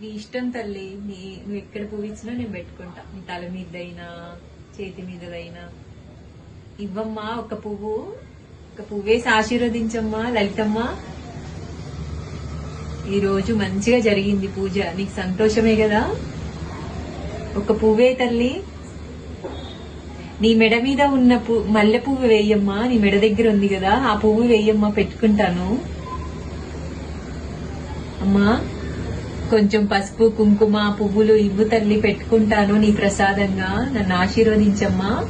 నీ ఇష్టం తల్లి నీ నువ్వు ఎక్కడ పూవిచ్చినా నేను పెట్టుకుంటా. నీ తల మీదైనా చేతి మీదదైనా. ఇవ్వమ్మా ఒక పువ్వు ఒక పువ్వేసి ఆశీర్వదించమ్మా లలితమ్మ. ఈ రోజు మంచిగా జరిగింది పూజ. నీకు సంతోషమే కదా? ఒక పువ్వే తల్లి. నీ మెడ మీద ఉన్న పువ్వు మల్లె పువ్వు వేయమ్మా. నీ మెడ దగ్గర ఉంది కదా ఆ పువ్వు వేయమ్మా పెట్టుకుంటాను. అమ్మా కొంచెం పసుపు కుంకుమ పువ్వులు ఇవ్వు తల్లి పెట్టుకుంటాను నీ ప్రసాదంగా. నన్ను ఆశీర్వదించమ్మా.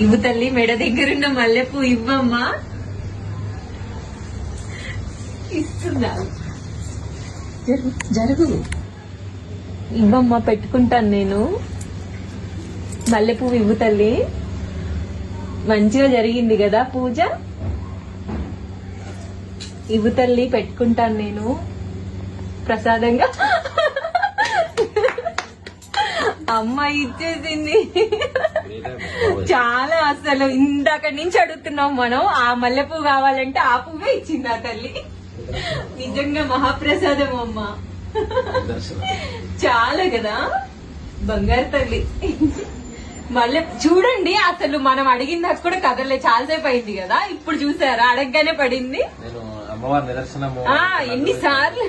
ఇవ్వు తల్లి మెడ దగ్గరున్న మల్లెపూ ఇవ్వమ్మా. ఇస్తున్నాను. జరుగు ఇవ్వమ్మా పెట్టుకుంటాను నేను. మల్లెపువ్వు ఇవ్వు తల్లి. మంచిగా జరిగింది కదా పూజ? ఇవ్వు తల్లి పెట్టుకుంటాను నేను. ప్రసాదంగా. అమ్మ ఇచ్చేసింది. చాలా అసలు ఇందాక నుంచి అడుగుతున్నాం మనం ఆ మల్లెపూ కావాలంటే ఆ పువ్వే ఇచ్చింది ఆ తల్లి. నిజంగా మహాప్రసాదం అమ్మ. చాలా కదా? బంగారు తల్లి. మళ్ళీ చూడండి అసలు మనం అడిగింది కూడా కదలే చాలాసేపు అయింది కదా? ఇప్పుడు చూసారా? అడగగానే పడింది. ఎన్నిసార్లు?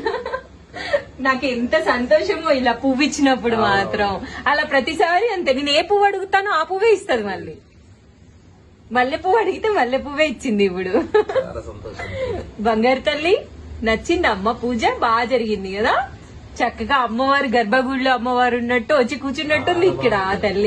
నాకు ఎంత సంతోషమో ఇలా పువ్వు ఇచ్చినప్పుడు మాత్రం. అలా ప్రతిసారి అంతే. నేను ఏ పువ్వు అడుగుతానో ఆ పువ్వే ఇస్తుంది మళ్ళీ. మల్లె పువ్వు అడిగితే మల్లె పువ్వే ఇచ్చింది ఇప్పుడు. బంగారు తల్లి నచ్చింది అమ్మ పూజ బాగా జరిగింది కదా. చక్కగా అమ్మవారి గర్భగుడిలో అమ్మవారు ఉన్నట్టు వచ్చి కూర్చున్నట్టుంది ఇక్కడ ఆ తల్లి.